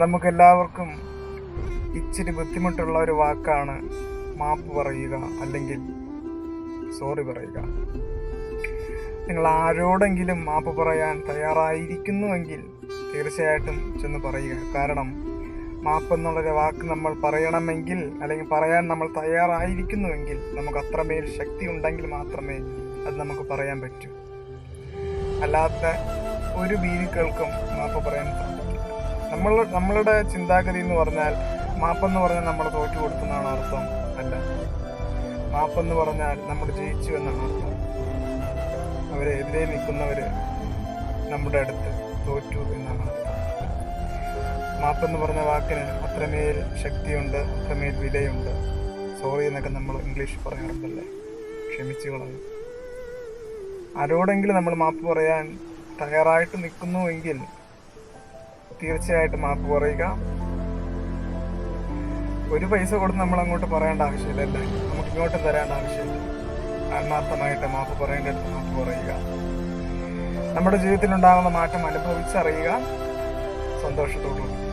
നമുക്കെല്ലാവർക്കും ഇച്ചിരി ബുദ്ധിമുട്ടുള്ള ഒരു വാക്കാണ് മാപ്പ് പറയുക അല്ലെങ്കിൽ സോറി പറയുക. നിങ്ങൾ ആരോടെങ്കിലും മാപ്പ് പറയാൻ തയ്യാറായിരിക്കുന്നുവെങ്കിൽ തീർച്ചയായിട്ടും ചെന്ന് പറയുക. കാരണം മാപ്പ് എന്നുള്ളൊരു വാക്ക് നമ്മൾ പറയണമെങ്കിൽ അല്ലെങ്കിൽ പറയാൻ നമ്മൾ തയ്യാറായിരിക്കുന്നുവെങ്കിൽ നമുക്ക് അത്രമേൽ ശക്തി ഉണ്ടെങ്കിൽ മാത്രമേ അത് നമുക്ക് പറയാൻ പറ്റൂ. അല്ലാത്ത ഒരു ഭീരുക്കൾക്കും മാപ്പ് പറയാൻ നമ്മൾ നമ്മളുടെ ചിന്താഗതി എന്ന് പറഞ്ഞാൽ മാപ്പെന്ന് പറഞ്ഞാൽ നമ്മൾ തോറ്റു കൊടുക്കുന്നതാണ് അർത്ഥം അല്ല. മാപ്പെന്ന് പറഞ്ഞാൽ നമ്മൾ ജയിച്ചു എന്നാണ് അർത്ഥം. അവരെ എതിരെ നിൽക്കുന്നവർ നമ്മുടെ അടുത്ത് തോറ്റു എന്നാണ് അർത്ഥം. മാപ്പെന്ന് പറഞ്ഞ വാക്കിന് അത്രമേൽ ശക്തിയുണ്ട് അത്രമേൽ വിലയുണ്ട്. സോറി എന്നൊക്കെ നമ്മൾ ഇംഗ്ലീഷ് പറയാറുണ്ടല്ലേ? ക്ഷമിച്ചു കളഞ്ഞു. ആരോടെങ്കിലും നമ്മൾ മാപ്പ് പറയാൻ തയ്യാറായിട്ട് നിൽക്കുന്നുവെങ്കിൽ തീർച്ചയായിട്ടും മാപ്പ് പറയുക. ഒരു പൈസ കൊടുത്ത് നമ്മൾ അങ്ങോട്ട് പറയേണ്ട ആവശ്യമില്ല അല്ലേ? നമുക്ക് ഇങ്ങോട്ട് തരേണ്ട ആവശ്യമില്ല. ആത്മാർത്ഥമായിട്ട് മാപ്പ് പറയേണ്ടടുത്ത് മാപ്പ് പറയുക. നമ്മുടെ ജീവിതത്തിൽ ഉണ്ടാകുന്ന മാറ്റം അനുഭവിച്ചറിയുക. സന്തോഷത്തോടുകൂടി